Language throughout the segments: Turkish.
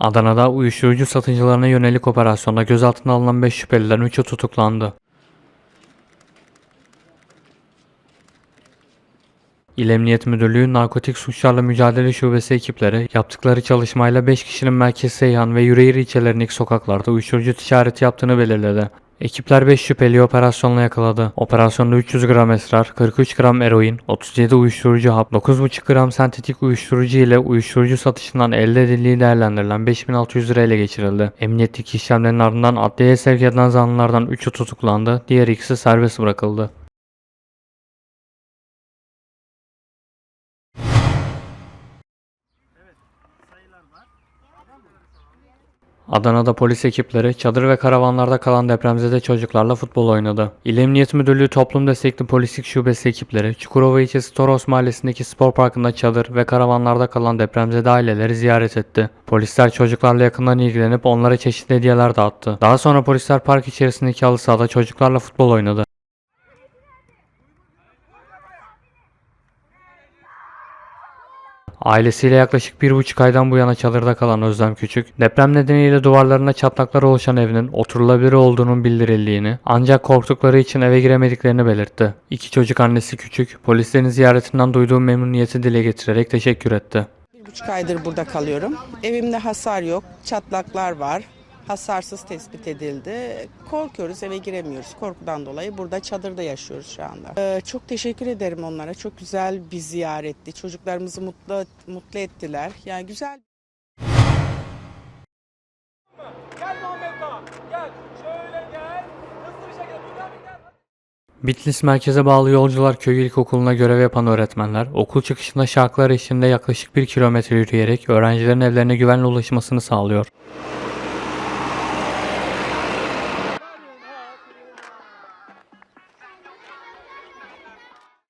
Adana'da uyuşturucu satıcılarına yönelik operasyonda gözaltına alınan 5 şüphelilerin 3'ü tutuklandı. İl Emniyet Müdürlüğü Narkotik Suçlarla Mücadele Şubesi ekipleri yaptıkları çalışmayla 5 kişinin Merkez Seyhan ve Yüreğir ilçelerindeki sokaklarda uyuşturucu ticareti yaptığını belirledi. Ekipler 5 şüpheliyi operasyonla yakaladı. Operasyonda 300 gram esrar, 43 gram eroin, 37 uyuşturucu hap, 9,5 gram sentetik uyuşturucu ile uyuşturucu satışından elde edildiği değerlendirilen 5600 lira ele geçirildi. Emniyetteki işlemlerin ardından adliyeye sevk edilen zanlılardan 3'ü tutuklandı, diğer ikisi serbest bırakıldı. Adana'da polis ekipleri çadır ve karavanlarda kalan depremzede çocuklarla futbol oynadı. İl Emniyet Müdürlüğü Toplum Destekli Polislik Şubesi ekipleri Çukurova ilçesi Toros Mahallesi'ndeki spor parkında çadır ve karavanlarda kalan depremzede aileleri ziyaret etti. Polisler çocuklarla yakından ilgilenip onlara çeşitli hediyeler dağıttı. Daha sonra polisler park içerisindeki halı sahada çocuklarla futbol oynadı. Ailesiyle yaklaşık bir buçuk aydan bu yana çadırda kalan Özlem Küçük, deprem nedeniyle duvarlarında çatlaklar oluşan evinin oturulabilir olduğunun bildirildiğini ancak korktukları için eve giremediklerini belirtti. İki çocuk annesi Küçük, polislerin ziyaretinden duyduğu memnuniyeti dile getirerek teşekkür etti. Bir buçuk aydır burada kalıyorum. Evimde hasar yok, çatlaklar var. Hasarsız tespit edildi. Korkuyoruz, eve giremiyoruz. Korkudan dolayı burada çadırda yaşıyoruz şu anda. Ee, çok teşekkür ederim onlara. Çok güzel bir ziyaretti. Çocuklarımızı mutlu mutlu ettiler. Yani güzel Gel Muhammed Ağa. Gel. Şöyle gel. Hızlı bir şekilde. Bünyamin gel. Bitlis merkeze bağlı Yolcular Köyü İlkokulu'na görev yapan öğretmenler okul çıkışında şarkılar eşliğinde yaklaşık 1 kilometre yürüyerek öğrencilerin evlerine güvenli ulaşmasını sağlıyor.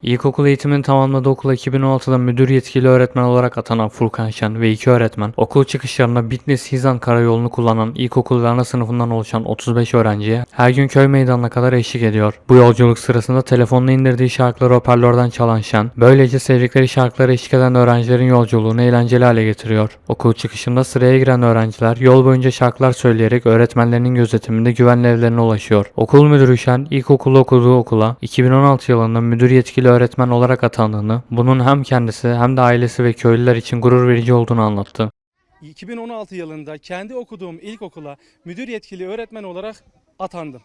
İlkokul eğitimini tamamladığı okula 2016'da müdür yetkili öğretmen olarak atanan Furkan Şen ve iki öğretmen okul çıkışlarında Bitlis Hizan karayolunu kullanan ilkokul ve ana sınıfından oluşan 35 öğrenciye her gün köy meydanına kadar eşlik ediyor. Bu yolculuk sırasında telefonla indirdiği şarkıları hoparlörden çalan Şen, böylece sevdikleri şarkıları eşlik eden öğrencilerin yolculuğunu eğlenceli hale getiriyor. Okul çıkışında sıraya giren öğrenciler yol boyunca şarkılar söyleyerek öğretmenlerinin gözetiminde güvenli evlerine ulaşıyor. Okul müdürü Şen, ilkokulda okuduğu okula 2016 yılında müdür yetkili öğretmen olarak atandığını, bunun hem kendisi hem de ailesi ve köylüler için gurur verici olduğunu anlattı. 2016 yılında kendi okuduğum ilkokula müdür yetkili öğretmen olarak atandım.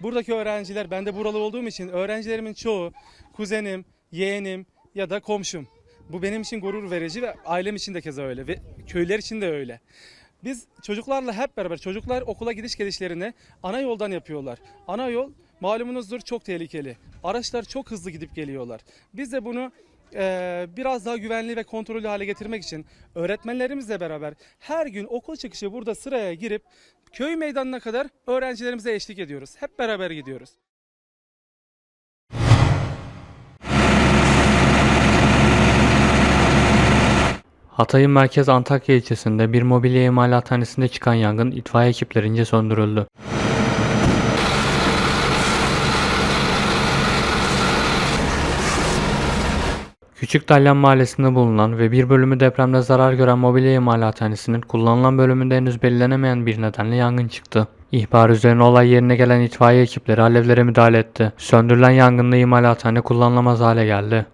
Buradaki öğrenciler, ben de buralı olduğum için öğrencilerimin çoğu kuzenim, yeğenim ya da komşum. Bu benim için gurur verici ve ailem için de keza öyle ve köyler için de öyle. Biz çocuklarla hep beraber çocuklar okula gidiş gelişlerini ana yoldan yapıyorlar. Ana yol malumunuzdur çok tehlikeli. Araçlar çok hızlı gidip geliyorlar. Biz de bunu eee, biraz daha güvenli ve kontrollü hale getirmek için öğretmenlerimizle beraber her gün okul çıkışı burada sıraya girip köy meydanına kadar öğrencilerimize eşlik ediyoruz. Hep beraber gidiyoruz. Hatay'ın merkez Antakya ilçesinde bir mobilya imalathanesinde çıkan yangın itfaiye ekiplerince söndürüldü. Küçük Dalyan Mahallesi'nde bulunan ve bir bölümü depremde zarar gören mobilya imalathanesinin kullanılan bölümünde henüz belirlenemeyen bir nedenle yangın çıktı. İhbar üzerine olay yerine gelen itfaiye ekipleri alevlere müdahale etti. Söndürülen yangında imalathane kullanılamaz hale geldi.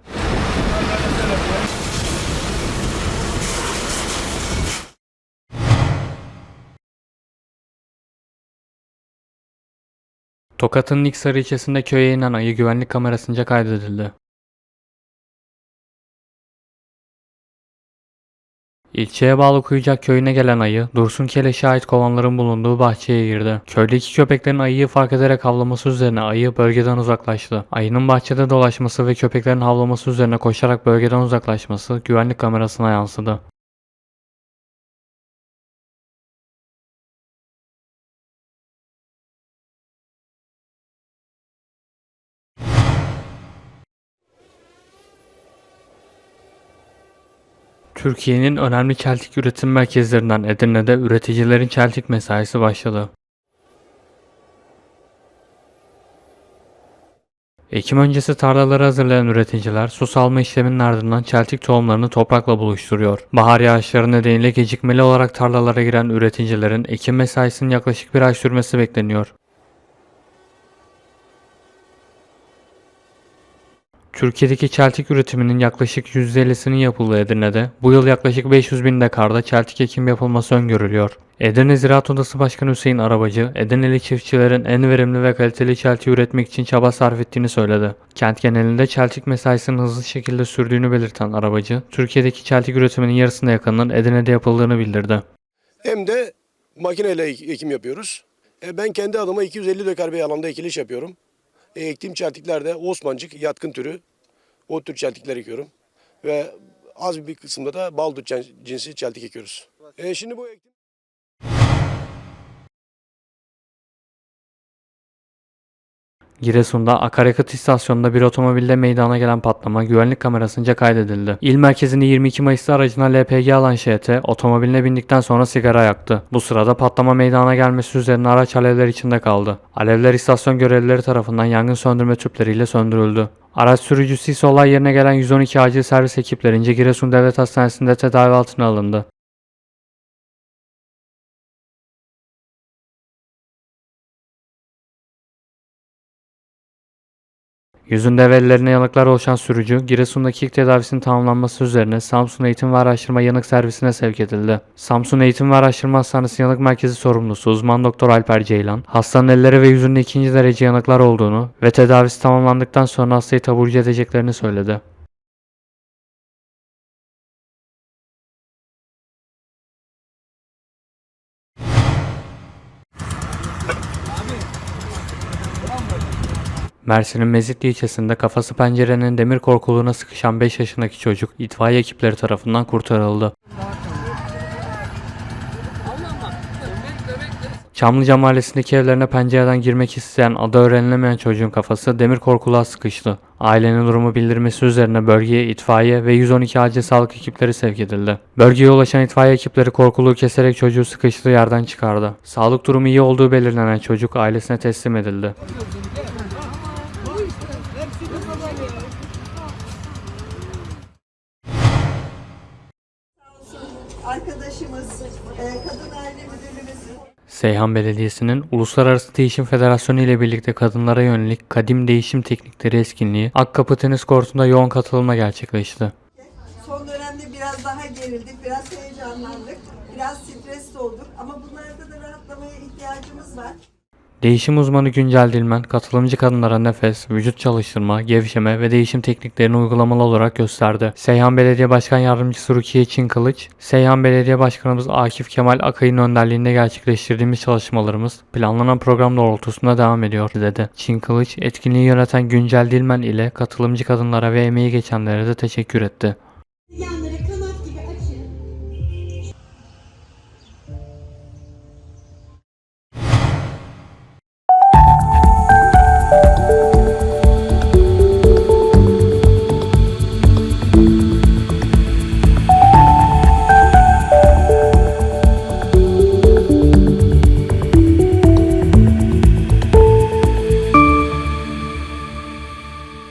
Tokat'ın Niksarı ilçesinde köye inen ayı güvenlik kamerasınca kaydedildi. İlçeye bağlı Kuyucak köyüne gelen ayı, Dursun Keleş'e ait kovanların bulunduğu bahçeye girdi. Köydeki köpeklerin ayıyı fark ederek havlaması üzerine ayı bölgeden uzaklaştı. Ayının bahçede dolaşması ve köpeklerin havlaması üzerine koşarak bölgeden uzaklaşması güvenlik kamerasına yansıdı. Türkiye'nin önemli çeltik üretim merkezlerinden Edirne'de üreticilerin çeltik mesaisi başladı. Ekim öncesi tarlaları hazırlayan üreticiler su salma işleminin ardından çeltik tohumlarını toprakla buluşturuyor. Bahar yağışları nedeniyle gecikmeli olarak tarlalara giren üreticilerin ekim mesaisinin yaklaşık bir ay sürmesi bekleniyor. Türkiye'deki çeltik üretiminin yaklaşık %50'sinin yapıldığı Edirne'de bu yıl yaklaşık 500 bin dekarda çeltik ekim yapılması öngörülüyor. Edirne Ziraat Odası Başkanı Hüseyin Arabacı, Edirneli çiftçilerin en verimli ve kaliteli çeltiği üretmek için çaba sarf ettiğini söyledi. Kent genelinde çeltik mesaisinin hızlı şekilde sürdüğünü belirten Arabacı, Türkiye'deki çeltik üretiminin yarısına yakınının Edirne'de yapıldığını bildirdi. Hem de makineyle ek- ekim yapıyoruz. E, ben kendi adıma 250 dekar bir alanda ekiliş yapıyorum. E, ektiğim çeltikler de Osmancık yatkın türü. O tür çeltikler ekiyorum. Ve az bir kısımda da baldut cin- cinsi çeltik ekiyoruz. E, şimdi bu Giresun'da akaryakıt istasyonunda bir otomobilde meydana gelen patlama güvenlik kamerasınca kaydedildi. İl merkezinde 22 Mayıs'ta aracına LPG alan ŞT otomobiline bindikten sonra sigara yaktı. Bu sırada patlama meydana gelmesi üzerine araç alevler içinde kaldı. Alevler istasyon görevlileri tarafından yangın söndürme tüpleriyle söndürüldü. Araç sürücüsü ise olay yerine gelen 112 acil servis ekiplerince Giresun Devlet Hastanesi'nde tedavi altına alındı. Yüzünde ve ellerine yanıklar oluşan sürücü, Giresun'daki ilk tedavisinin tamamlanması üzerine Samsun Eğitim ve Araştırma Yanık Servisine sevk edildi. Samsun Eğitim ve Araştırma Hastanesi Yanık Merkezi sorumlusu uzman doktor Alper Ceylan, hastanın elleri ve yüzünde ikinci derece yanıklar olduğunu ve tedavisi tamamlandıktan sonra hastayı taburcu edeceklerini söyledi. Mersin'in Mezitli ilçesinde kafası pencerenin demir korkuluğuna sıkışan 5 yaşındaki çocuk itfaiye ekipleri tarafından kurtarıldı. Çamlıca mahallesindeki evlerine pencereden girmek isteyen adı öğrenilemeyen çocuğun kafası demir korkuluğa sıkıştı. Ailenin durumu bildirmesi üzerine bölgeye itfaiye ve 112 acil sağlık ekipleri sevk edildi. Bölgeye ulaşan itfaiye ekipleri korkuluğu keserek çocuğu sıkıştığı yerden çıkardı. Sağlık durumu iyi olduğu belirlenen çocuk ailesine teslim edildi. Seyhan Belediyesi'nin Uluslararası Değişim Federasyonu ile birlikte kadınlara yönelik kadim değişim teknikleri etkinliği Akkapı Tenis Kortu'nda yoğun katılımla gerçekleşti. son dönemde biraz daha gerildik, biraz heyecanlandık, biraz stresli olduk ama bunlarda da rahatlamaya ihtiyacımız var. Değişim uzmanı Güncel Dilmen, katılımcı kadınlara nefes, vücut çalıştırma, gevşeme ve değişim tekniklerini uygulamalı olarak gösterdi. Seyhan Belediye Başkan Yardımcısı Rukiye Çin Kılıç, Seyhan Belediye Başkanımız Akif Kemal Akay'ın önderliğinde gerçekleştirdiğimiz çalışmalarımız planlanan program doğrultusunda devam ediyor dedi. Çin Kılıç, etkinliği yöneten Güncel Dilmen ile katılımcı kadınlara ve emeği geçenlere de teşekkür etti.